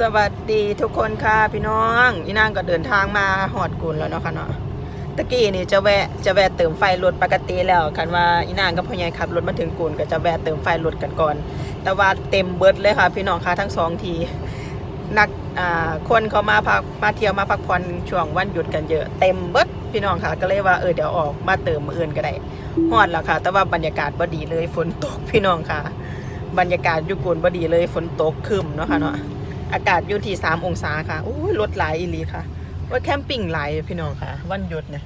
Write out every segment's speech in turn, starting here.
สวัสดีทุกคนค่ะพี่น้องอีนางก็เดินทางมาหอดกุนแล้วเนาะค่ะเนาะตะกี้นี่จะแวะจะแวะเติมไฟรถปกติแล้วคันว่าอีนางกับพ่อใหญ่ขับรถมาถึงกุนก็จะแวะเติมไฟรถกันก่อน แต่ว่าเต็มเบิร์ดเลยค่ะ พี่น้องค่ะทั้งสองทีนักอ่าคนเขามาพักมาเที่ยวมาพักผ่อนช่วงวันหยุดกันเยอะเต็มเบิดพี่น้องค่ะก็เลยว่าเออเดี๋ยวออกมาเติมมืออื่นก็ได้ฮอดแล้วค่ะ แต่ว่าบรรยากาศบ่ดีเลยฝนตกพี่น้องค่ะ บรรยากาศยู่กุนบ่ดีเลยฝนตกคึมเนาะค่ะเนาะ อากาศอยู่ที่สามองศาค่ะอู้ยรถหลายอีหลีค่ะ ว่าแคมปิ้งหลายพี่น้องค่ะ วันหยุดเนี่ย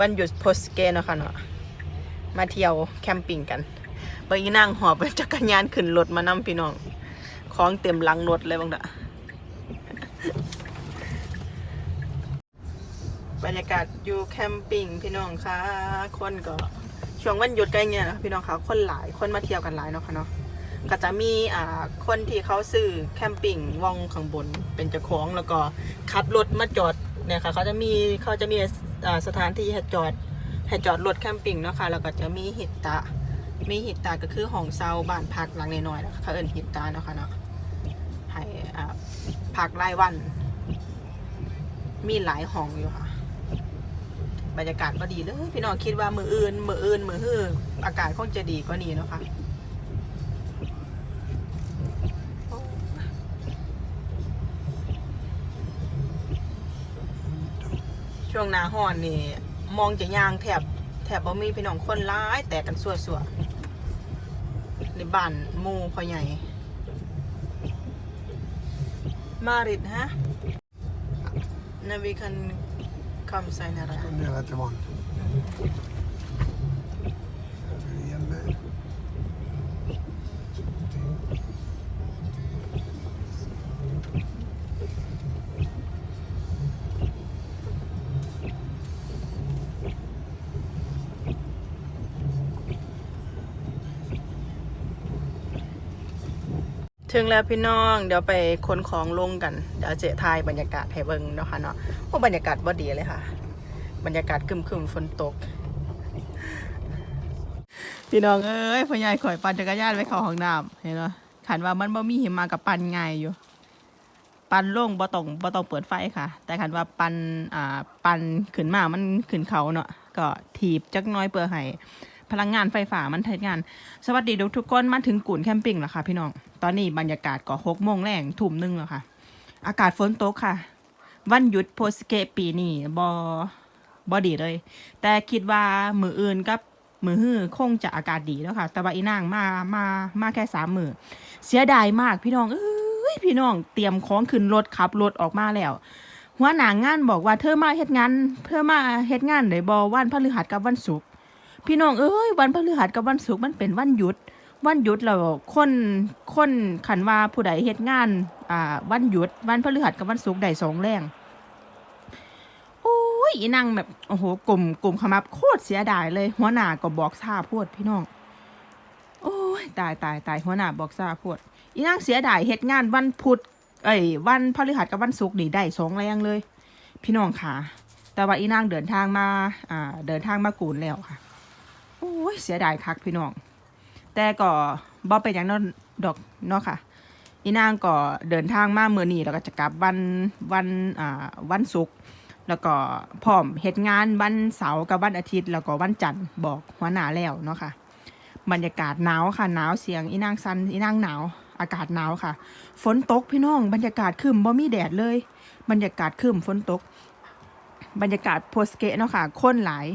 วันหยุดโพสเกเนาะค่ะเนาะมาเที่ยวแคมปิ้งกันเบอีนั่งหอบจักรยานขึ้นรถมานำพี่น้องของเต็มหลังรถเลยบ้างเด้อบรรยากาศอยู่แคมปิ้งพี่น้องค่ะ คนก็ช่วงวันหยุดใกล้เนี่ยนะพี่น้องค่ะคนหลายคนมาเที่ยวกันหลายเนาะค่ะเนาะ ก็จะมีอ่าคนที่เขาซื้อแคมปิ้งว่องข้างบนเป็นเจ้าของแล้วก็ขับรถมาจอดเนี่ยค่ะเขาจะมีเขาจะมีอ่าสถานที่ให้จอดให้จอดรถแคมปิ้งเนาะค่ะแล้วก็จะมีหิตตะมีหิตตะก็คือห้องเซาบ้านพักหลังน้อยๆนะคะเขาเอิ้นหิตตะเนาะค่ะเนาะให้อ่าพักรายวัน มีหลายห้องอยู่ค่ะบรรยากาศก็ดีเลยพี่น้องคิดว่ามืออื่นมืออื่นมือฮืออากาศคงจะดีกว่านี้เนาะค่ะ ช่วงหนาห้อนนี่ มองจะย่างแถบแถบบ่มีพี่น้องคนร้าย แต่กันสัวสัวๆในบ้านมูพอใหญ่ มาริดฮะนาวิคันคำไซนารา Nella Timon. ถึงแล้วพี่น้องเดี๋ยวไปขนของลงกัน เดี๋ยวเจะทายบรรยากาศให้เบิ่งเนาะค่ะเนาะโอ้บรรยากาศบ่ดีเลยค่ะ บรรยากาศครึมๆฝนตก พี่น้องเอ้ยพ่อใหญ่ข่อยปั่นจักรยานไปเข้าห้องน้ำเห็นบ่ขันว่ามันบ่มีหิมะกับปั่นง่ายอยู่ ปั่นลงบ่ต้องบ่ต้องเปิดไฟค่ะ แต่ขันว่าปั่นอ่าปั่นขึ้นมามันขึ้นเขาเนาะก็ถีบจักหน้อยเพื่อให้ พลังงานไฟฟ้ามันทำงาน สวัสดีทุกคนมาถึงกุ่นแคมปิ้งแล้วค่ะพี่น้อง ตอนนี้บรรยากาศก็หกโมงแรงทุ่มหนึงแล้วค่ะ อากาศฝนตกค่ะ วันหยุดโพสเกปีนี้บอบอดีเลย แต่คิดว่ามืออื่นกับมือฮื้อคงจะอากาศดีแล้วค่ะ แต่ว่าอีนางมามามาแค่สามมือเสียดายมากพี่น้องเอ้ยพี่น้องเตรียมของขึ้นรถขับรถออกมาแล้วหัวหน้างานบอกว่าเธอมาเฮ็ดงานเธอมาเฮ็ดงานได้บ่วันพฤหัสกับวันศุกร์ พี่น้องเอ้ยวันพฤหัสกับวันศุกร์มันเป็นวันหยุด วันหยุดแล้วคนคนขันว่าผู้ใดเฮ็ดงานอ่าวันหยุด วันพฤหัสกับวันศุกร์ได้สองแรงโอ้ยอีนางแบบโอ้โหกลุ่มกลุ่มขมับโคตรเสียดายเลยหัวหน้าก็บอกซาพูดพี่น้องโอ้ยตายตายตายหัวหน้าบอกซาพูดอีนางเสียดายเฮ็ดงานวันพุธเอ้ยวันพฤหัสกับวันศุกร์นี่ได้สองแรงเลย พี่น้องค่ะ แต่ว่าอีนางเดินทางมาอ่าเดินทางมากูนแล้วค่ะ โอ้ยเสียดายคักพี่น้อง แต่ก็บ่เป็นอย่างนั้นดอกเนาะค่ะอีนางก็เดินทางมาเมื่อนี้แล้วก็จะกลับวันวันอ่าวันศุกร์แล้วก็พร้อมเฮ็ดงานวันเสาร์กับวันอาทิตย์ แล้วก็วันจันทร์บอกหัวหน้าแล้วเนาะค่ะ บรรยากาศหนาวค่ะหนาวเสียงอีนางซันอีนางหนาว อากาศหนาวค่ะ ฝนตกพี่น้อง บรรยากาศครึมบ่มีแดดเลย บรรยากาศครึมฝนตก บรรยากาศโพสเกะเนาะค่ะคนหลาย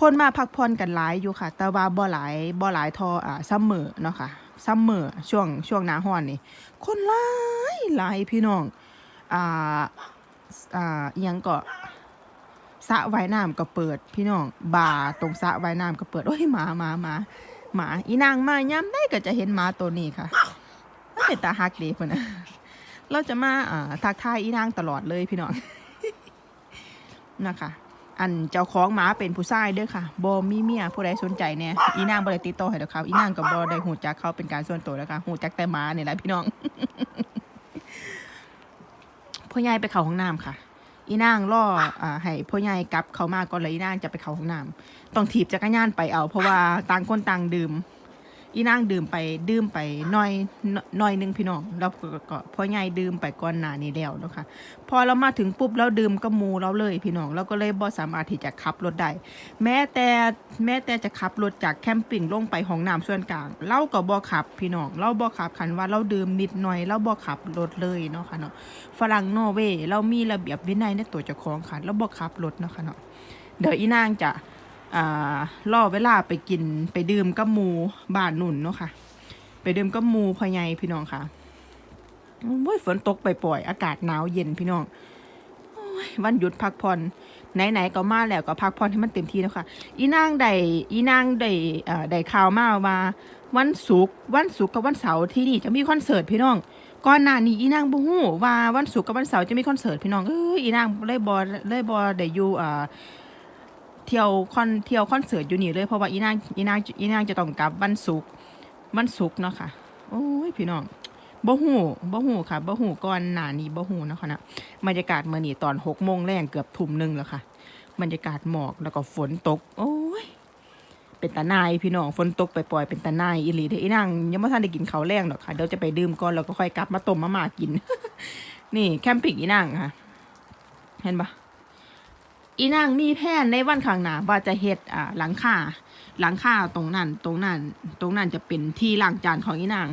คนมาพักผ่อนกันหลายอยู่ค่ะ แต่ว่าบ่หลายบ่หลายทออ่าซัมเมอร์เนาะค่ะซัมเมอร์ช่วงช่วงหน้าร้อนนี่ คนหลายหลายพี่น้องอ่าอ่าอิหยังก็สระว่ายน้ำก็เปิด พี่น้องบาร์ตรงสระว่ายน้ำก็เปิดโอ้ยหมาหมาหมาหมาอีนางมาย้ำได้ก็จะเห็นหมาตัวนี้ค่ะมันเป็นตาฮักดีเพิ่นนะเราจะมาอ่าทักทายอีนางตลอดเลยพี่น้องนะคะ อันเจ้าของหมาเป็นผู้ชายเด้อค่ะบมีเมียผู้ใดสนใจเนี่ยอีนางบริติดต่อให้ดอกครับอีนางกับบอได้หูจักเขาเป็นการส่วนตัวแล้วค่ะหูจักแต่หมานี่แหละพี่น้องพ่อใหญ่ไปเข่าห้องน้ำค่ะ อีนางล่ออ่าให้พ่อใหญ่กลับเขามาก่อนเลยอีนางจะไปเข่าห้องน้ำต้องถีบจักรยานไปเอา เพราะว่าต่างคนต่างดื่ม อีนางดื่มไปดื่มไปหน้อยหน้อยหนึงพี่น้องแล้วก็พ่อใหญ่ดื่มไปก่อนหน้านี้แล้วเนาะค่ะพอเรามาถึงปุ๊บเราดื่มกับหมูเราเลยพี่น้องเราก็เลยบ่สามารถที่จะขับรถได้แม้แต่แม้แต่จะขับรถจากแคมปิ้งลงไปห้องน้ำส่วนกลางเราก็บ่ขับพี่น้องเราบ่ขับคันว่าเราดื่มนิดหน่อยเราบ่ขับรถเลยเนาะค่ะเนาะฝรั่งนอร์เวย์เรามีระเบียบวินัยในตัวเจ้าของค่ะเราบ่ขับรถเนาะค่ะเนาะเดี๋ยวอีนางจะ ล่อเวลาไปกินไปดื่มกับหมูบ้านนุ่นเนาะค่ะ ไปดื่มกับหมูพ่อใหญ่พี่น้องค่ะโอ้ยฝนตกไปปล่อยๆอากาศหนาวเย็นพี่น้องวันหยุดพักผ่อนไหนๆก็มาแล้วก็พักผ่อนให้มันเต็มที่แล้วค่ะ อีนางได้อีนางได้ได้ข่าวมาว่าวันศุกร์วันศุกร์กับวันเสาร์ที่นี่จะมีคอนเสิร์ตพี่น้องก่อนหน้านี้อีนางบ่ฮู้ว่าวันศุกร์กับวันเสาร์จะมีคอนเสิร์ตพี่น้องเอ้ยอีนางเลยบ่เลยบ่ได้อยู่อ่า เที่ยวคอนเที่ยวคอนเสิร์ตอยู่นี่เลยเพราะว่าอีนางอีนางอีนางจะต้องกลับวันศุกร์วันศุกร์เนาะค่ะโอ้ยพี่น้องบ่ฮู้บ่ฮู้ค่ะบ่ฮู้ก่อนหน้านี้บ่ฮู้เนาะคะนะบรรยากาศเมื้อนี้ตอน6โมงแรงเกือบทุ่มหนึ่งแล้วค่ะ บรรยากาศหมอกแล้วก็ฝนตก โอ้ยเป็นตาหนายพี่น้องฝนตกไปปล่อยเป็นตาหนายอีหลีเดอีนางยังบ่ทันได้กินข้าวแรงดอกค่ะเดี๋ยวจะไปดื่มก่อนแล้วก็ค่อยกลับมาต้มมาม่ากิน นี่แคมปิ้งอีนางค่ะ เห็นปะ อีนางมีแผนในวันข้างหน้าว่าจะเฮ็ดอ่าหลังคาหลังคาตรงนั้น ตรงนั้น ตรงนั้นจะเป็นที่ล้างจานของอีนาง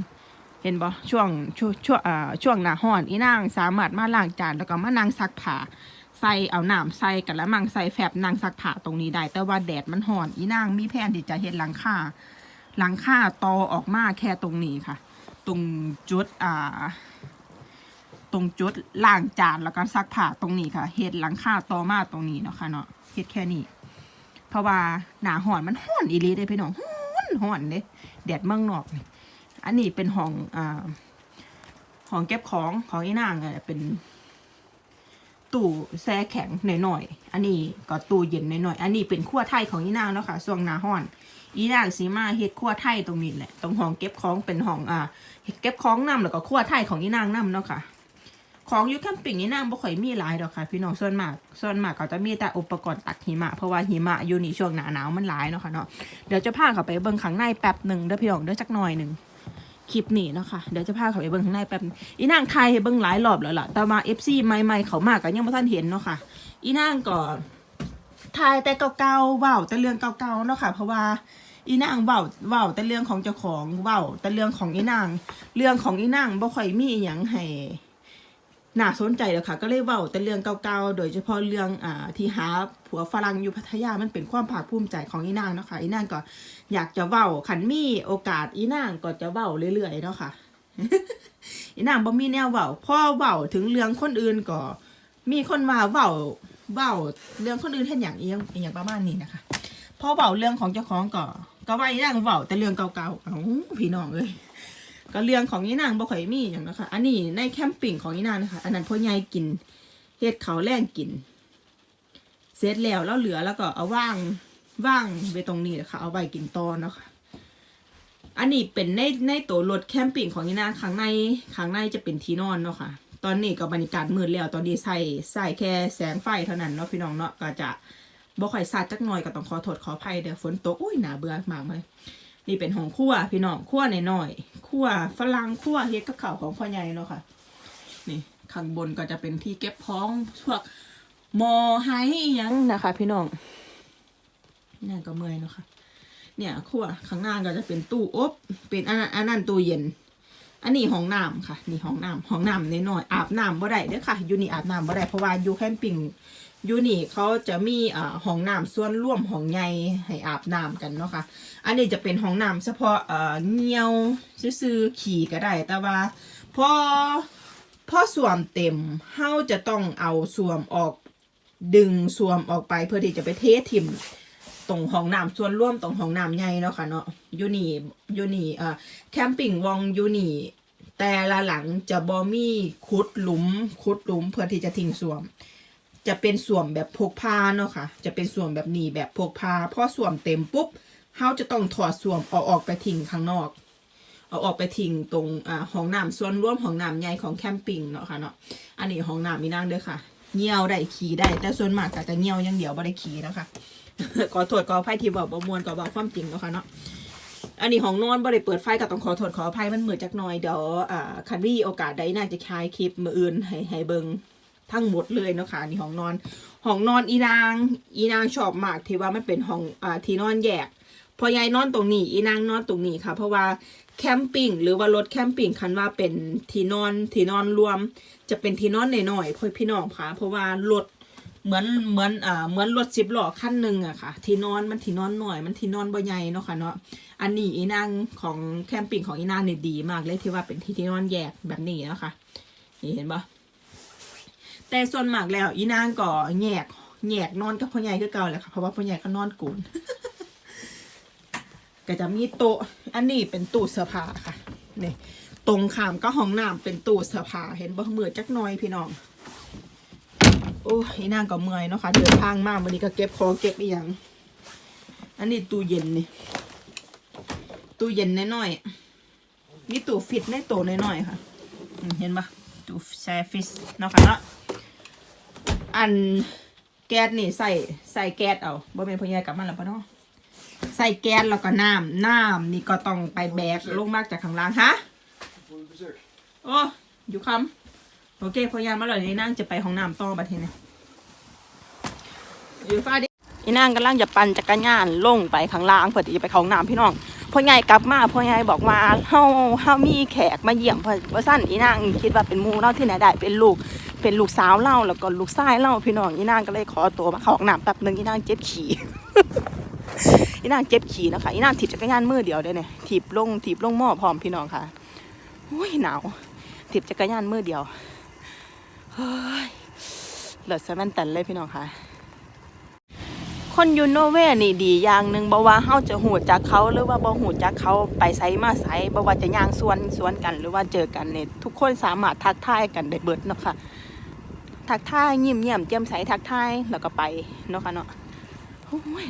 เห็นบ่ช่วงช่วงช่วงอ่าช่วงหน้าร้อนอีนางสามารถมาล้างจานแล้วก็มานั่งซักผ้าใส่เอาน้ำใส่กันละมังใส่แฟบนั่งซักผ้าตรงนี้ได้ แต่ว่าแดดมันร้อนอีนางมีแผนที่จะเฮ็ดหลังคาหลังคาตอออกมาแค่ตรงนี้ค่ะ ตรงจุดอ่า ตรงจุดล้างจานแล้วก็ซักผ้าตรงนี้ค่ะเฮ็ดหลังคาต่อมาตรงนี้เนาะค่ะเนาะเฮ็ดแค่นี้เพราะว่าหนาห่อนมันห่อนอีลีเด้พี่น้องห่อนห่อนเด้แดดเมืองนอกนี่อันนี้เป็นห้องอ่าห้องเก็บของของอีนางอะเป็นตู้แช่แข็งหน่อยๆ อันนี้ก็ตู้เย็นหน่อยๆ อันนี้เป็นขั้วไทยของอีนางเนาะค่ะช่วงหนาห่อน อีนางสีมาเฮ็ดขั้วไทยตรงนี้แหละ ตรงห้องเก็บของเป็นห้องอ่าเก็บของนํแล้วก็ขั้วไทยของอีนางนํเนาะค่ะ ของยูแคมปิ้งนี่นางบ่ค่อยมีหลายดอกค่ะ พี่น้องส่วนมากส่วนมากก็จะมีแต่อุปกรณ์ตักหิมะเพราะว่าหิมะอยู่นี่ช่วงหนาหนาวมันหลายเนาะค่ะเนาะเดี๋ยวจะพาเขาไปเบิ่งข้างในแป๊บหนึ่งเด้อพี่น้องเด้อจักหน่อยหนึ่งคลิปนี้เนาะค่ะเดี๋ยวจะพาเขาไปเบิ่งข้างในแป๊บอีนางไทยให้เบิ่งหลายรอบแล้วล่ะแต่มา FC ใหม่ๆเขามากก็ยังบ่ทันเห็นเนาะค่ะ อีนางก็ถ่ายแต่เก่าๆเว้าแต่เรื่องเก่าๆเนาะค่ะ เพราะว่าอีนางเว้าเว้าแต่เรื่องของเจ้าของเว้าแต่เรื่องของอีนาง เรื่องของอีนางบ่ค่อยมีอหยังให้ น่าสนใจเลยค่ะ ก็เลยเว้าแต่เรื่องเก่าๆ โดยเฉพาะเรื่องอ่าที่หาผัวฝรั่งอยู่พัทยามันเป็นความภาคภูมิใจของอีนางเนาะค่ะอีนางก็อยากจะเว้าขันมีโอกาสอีนางก็จะเว้าเรื่อยๆเนาะค่ะอีนางบ่มีแนวเว้าพอเว้าถึงเรื่องคนอื่นก็ มีคนมาเว้าเว้าเรื่องคนอื่นเห็นอย่างเอียงอีหยังประมาณนี้นะคะพอเว้าเรื่องของเจ้าของก็ก็ว่าอีนางเว้าแต่เรื่องเก่าๆเอ้าพี่น้องเอ้ย ก็เรื่องของอีนางบ่ค่อยมีอย่างนะคะอันนี้ในแคมปิ้งของอีนางนะคะ อันนั้นพ่อใหญ่กินเฮ็ดเขาวแรงกิน เสร็จแล้วแล้วเหลือแล้วก็เอาว่างว่างไปตรงนี้นะคะเอาไว้กินตอนเนาะคะอันนี้เป็นในในตัวรถแคมปิ้งของอีนางข้างในข้างในจะเป็นที่นอนเนาะค่ะ ตอนนี้ก็บรรยากาศมืดแล้วตอนนี้ใส่ใส่แค่แสงไฟเท่านั้นเนาะพี่น้องเนาะก็จะบ่ค่อยสัดจักหน่อยก็ต้องขอโทษขออภัยเดี๋ยวฝนตกอุ้ยหนาเบื่อมากเลย นี่เป็นของขั่วพี่น้องขั่วหน่อยๆขั่วฝรั่งขั่วเฮ็ดกับข่าวของพ่อใหญ่เนาะค่ะ นี่ข้างบนก็จะเป็นที่เก็บพ้องพวกมอไฮยังนะคะ พี่น้องนี่ก็เมื่อยเนาะค่ะ เนี่ยขั่วข้างหน้าก็จะเป็นตู้อบ เป็นอันนั้นอันนั้นตู้เย็น อันนี้ห้องน้ำค่ะ นี่ห้องน้ำห้องน้ำน้อยๆอาบน้ำบ่ได้เด้อค่ะอยู่นี่อาบน้ำบ่ได้เพราะว่าอยู่แคมปิ้งอยู่นี่เขาจะมีอ่าห้องน้ำส่วนร่วมห้องใหญ่ให้อาบน้ำกันเนาะค่ะ อันนี้จะเป็นห้องน้ำเฉพาะเอ่อเงี้ยวซื่อขี่ก็ได้ แต่ว่าพอพอสวมเต็มเฮาจะต้องเอาสวมออกดึงสวมออกไปเพื่อที่จะไปเททิม ตรงห้องน้ำส่วนร่วมตรงห้องน้ำใหญ่เนาะค่ะเนาะยูนี่ยูนี่เอ่อแคมปิ้งวองยูนี่แต่ละหลังจะบอมี่ขุดหลุมขุดหลุมเพื่อที่จะทิ้งส่วม จะเป็นส่วมแบบพกพาเนาะค่ะ จะเป็นส่วมแบบหนีแบบพกพาพอส่วมเต็มปุ๊บเขาจะต้องถอดส่วมเอาออกไปทิ้งข้างนอก เอาออกไปทิ้งตรงอ่าห้องน้ำส่วนร่วมห้องน้ำใหญ่ของแคมปิ้งเนาะค่ะเนาะอันนี้ห้องน้ำมีนั่งเด้อค่ะ เงียวได้ขี่ได้ แต่ส่วนมากก็จะเงียวอย่างเดียวไม่ได้ขี่นะคะขอโทษขออภัยที่บอกประมวลก็บอกความจริงนะค่ะเนาะอันนี้ห้องนอนบ่ได้เปิดไฟก็ต้องขอโทษขออภัยมันเหมืดจักหน่อยเดี๋ยวอ่าคันมีโอกาสใดน่าจะคลายคลิปมืออื่นให้ให้เบิงทั้งหมดเลยเนาะค่ะนนี่ห้องนอนห้องนอนอีนางอีนางชอบมากที่ว่ามันเป็นห้องอ่าที่นอนแยกพอยายนอนตรงนี้อีนางนอนตรงนี้ค่ะ เพราะว่า แคมปิ้งหรือว่ารถแคมปิ้งคันว่าเป็นที่นอนที่นอนรวม จะเป็นที่นอนหน่อยๆพ่อพี่น้องค่ะ เพราะว่ารถเหมือนเหมือนอ่าเหมือนรถสิบล้อคันหนึ่งอะค่ะ ที่นอนมันที่นอนหน่อย มันที่นอนบ่ใหญ่เนาะค่ะเนาะอันนี้อีนางของแคมปิ้งของอีนางเนี่ยดีมากเลยที่ว่าเป็นที่ที่นอนแยกแบบนี้เนาะค่ะนี่เห็นปะแต่ส่วนมากแล้วอีนางก็แยกแยกนอนกับพ่อใหญ่คือเก่าแหละค่ะเพราะว่าพ่อใหญ่ก็นอนกุน ก็จะมีโต๊ะ อันนี้เป็นตู้เสื้อผ้าค่ะนี่ตรงข้ามก็ห้องน้ำเป็นตู้เสื้อผ้าเห็นบ่เมื่อจักหน้อยพี่น้องโอ้ยนางก็เมื่อยเนาะค่ะเดินทางมากวันนี้ก็เก็บของเก็บอีหยังอันนี้ตู้เย็นนี่ตู้เย็นน้อยๆมีตู้ฟิตในโตู้น้อยๆค่ะเห็นปะตู้แช่ฟิสเนาะค่ะเนาะอันแก๊สนี่ใส่ใส่แก๊สเอาบ่เป็นพยากลับมาแล้วปะเนาะ ส่แก๊สแล้วก็น้ำน้ำนี่ก็ต้องไปแบกลงมากจากข้างล่างฮะโอ้อยู่คำโอเคพอยานมาเลยนี่นั่งจะไปห้องน้ำต่อบัดทีนี้อยู่ฟ้าดิอีนางกำลังจะปั่นจักรยานลงไปข้างล่างเพื่อที่จะไปเข้าห้องน้ำพี่น้องพ่อใหญ่กลับมาพ่อใหญ่บอกว่าเฮาเฮามีแขกมาเยี่ยมเพื่อว่าสั้นอีนางคิดว่าเป็นมูเล่าที่ไหนได้เป็นลูกเป็นลูกสาวเล่าแล้วก็ลูกชายเล่าพี่น้องอีนางก็เลยขอตัวมาเข้าห้องน้ำแป๊บนึงอีนางเจ็บขี่ อีนางเจ็บขี่นะคะอีนางถีบจักรยานมือเดียวได้เนี่ยถีบลงถีบลงหม้อพร้อมพี่น้องค่ะโอ้ยหนาวถีบจักรยานมือเดียวเฮ้ยเลิศสมันตันเลยพี่น้องค่ะคนอยูโนเวย์นี่ดีอย่างหนึ่งบ่ว่าเฮาจะหูจากเขาหรือว่าบ่หูจากเขาไปไสมาไสบ่ว่าจะย่างสวนสวนกันหรือว่าเจอกันเนี่ยทุกคนสามารถทักทายกันได้เบิดเนาะค่ะทักทายยิ้มแย้มแจ่มใสทักทายแล้วก็ไปเนาะค่ะเนาะ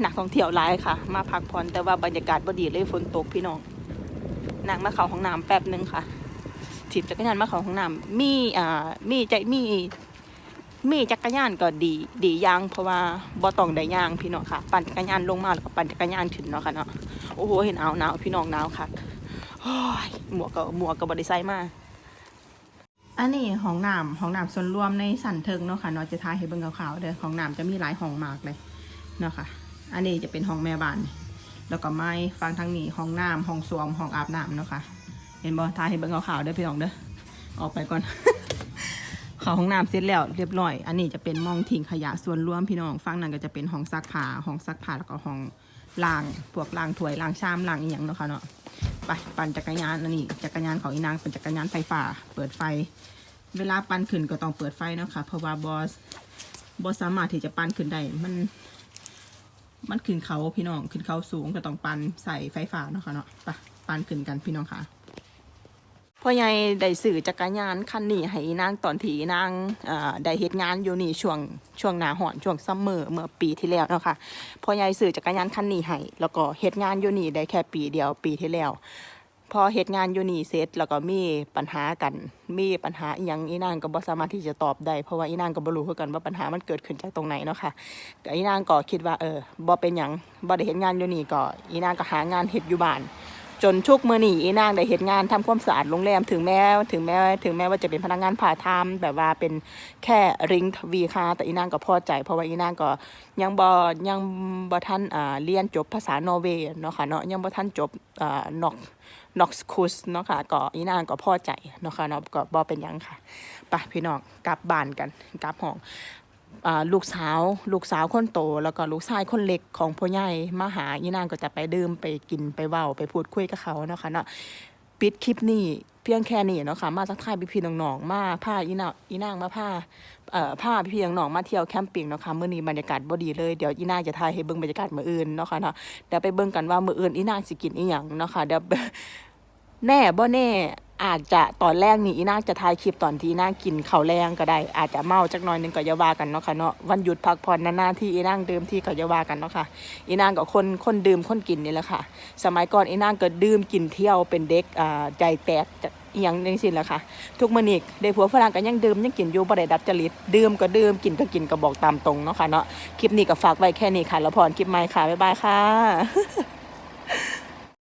นักท่องเที่ยวหลายค่ะ มาพักผ่อนแต่ว่าบรรยากาศบ่ดีเลยฝนตกพี่น้องนางมาเขาห้องน้ำแป๊บหนึงค่ะถีบจักรยานมาเขาห้องน้ำมีอ่ามีใจมีมีจักรยานก็ดีดียางเพราะว่าบ่ต้องได้ยางพี่น้องค่ะ ปั่นจักรยานลงมาแล้วก็ปั่นจักรยานขึ้นเนาะค่ะเนาะโอ้โหเห็นหนาวหนาวพี่น้องหนาวค่ะโอ้ยหมวกก็หมวกก็บ่ได้ใส่มาอันนี้ห้องน้ำห้องน้ำส่วนรวมในสันเทิงเนาะค่ะเนาะจะทายให้เบิ่งขาวๆเด้อห้องน้ำจะมีหลายห้องมากเลย เนาะค่ะ อันนี้จะเป็นห้องแม่บ้าน แล้วก็ไม้ฟังทางนี้ห้องน้ำห้องสวมห้องอาบน้ำเนาะค่ะ เห็นบ่ทายให้เบิ่งขาวๆเด้อพี่น้องเด้อ ออกไปก่อนเขาห้องน้ำเสร็จแล้วเรียบร้อย อันนี้จะเป็นมองทิ้งขยะส่วนรวมพี่น้องฟังนั้นก็จะเป็นห้องซักผ้าห้องซักผ้าแล้วก็ห้องล้างพวกล้างถ้วยล้างชามล้างอีหยังเนาะค่ะเนาะไปปั่นจักรยานอันนี้จักรยานของอีนางเป็นจักรยานไฟฟ้า เปิดไฟ เวลาปั่นขึ้นก็ต้องเปิดไฟเนาะค่ะเพราะว่าบอสบอสสามารถที่จะปั่นขึ้นได้มัน มันขึ้นเขาพี่น้องขึ้นเขาสูงก็ต้องปันใส่ไฟฟ้าเนาะค่ะเนาะไปปันขึ้นกันพี่น้องค่ะพ่อใหญ่ได้สื่อจักรยานคันนี้ให้นางตอนที่นางได้เหตุงานอยู่นี่ช่วงช่วงหน้าห่อนช่วงซัมเมอร์เมื่อปีที่แล้วเนาะค่ะพ่อใหญ่สื่อจักรยานคันนี้ให้แล้วก็เหตุงานอยู่นี่ได้แค่ปีเดียวปีที่แล้ว พอเฮ็ดงานอยู่นี่เสร็จแล้วก็มีปัญหากัน มีปัญหาอหยังอีนางก็บ่สามารถที่จะตอบได้เพราะว่าอีนางก็บ่รู้คือกันว่าปัญหามันเกิดขึ้นจากตรงไหนเนาะค่ะก็อีนางก็คิดว่าเออบ่เป็นหยังบ่ได้เฮ็ดงานอยู่นี่ก็อีนางก็หางานเฮ็ดอยู่บ้าน จนทุกมื้อนี้อีนางได้เฮ็ดงานทำความสะอาดโรงแรมถึงแม้ถึงแม้ถึงแม้ว่าจะเป็นพนักงานผ่าไทม์แบบว่าเป็นแค่ริงวีคาแต่อีนางก็พอใจเพราะว่าอีนางก็ยังบ่ยังบ่ทันอ่าเรียนจบภาษานอร์เวย์เนาะค่ะเนาะยังบ่ทันจบอ่านอก น็อกคุสเนาะค่ะก็อีนางก็พอใจเนาะค่ะเนาะก็บ่เป็นยังค่ะไปพี่น้องกลับบ้านกันกลับห้องลูกสาวลูกสาวคนโต แล้วก็ลูกชายคนเล็กของพ่อใหญ่มาหาอีนางก็จะไปดื่มไปกินไปเว้าไปพูดคุยกับเขาเนาะค่ะเนาะปิดคลิปนี้เพียงแค่นี้เนาะค่ะมาสักทายพี่ๆน้องๆมาพาอีนางอีนางมาพา เอ่อพาพี่ๆน้องมาเที่ยวแคมปิ้งเนาะค่ะมื้อนี้บรรยากาศบ่ดีเลยเดี๋ยวอีนางจะถ่ายให้เบิ่งบรรยากาศมื้ออื่นเนาะค่ะเนาะเดี๋ยวไปเบิ่งกันว่ามื้ออื่นอีนางสิกินอีหยังเนาะค่ะเดี๋ยวแน่บ่แน่อาจจะตอนแรกนี่อีนางจะถ่ายคลิปตอนที่อีนางกินข้าวแรงก็ได้ อาจจะเมาจักหน่อยนึงก็อย่าว่ากันเนาะค่ะเนาะวันหยุดพักผ่อนนานๆที่อีนางดื่มที่ก็อย่าว่ากันเนาะค่ะอีนางก็คนคนดื่มคนกินนี่แหละค่ะ สมัยก่อนอีนางก็ดื่มกินเที่ยวเป็นเด็กอ่าใจแตก อหย่างนี้สิแหละค่ะ ทุกมื้อนี้ได้ผัวฝรั่งก็ยังดื่มยังกินอยู่บ่ได้ดัดจริตดื่มก็ดื่มกินก็กินก็บอกตามตรงเนาะค่ะเนาะคลิปนี้ก็ฝากไว้แค่นี้ค่ะแล้วพรคลิปใหม่ค่ะบ๊ายบายค่ะ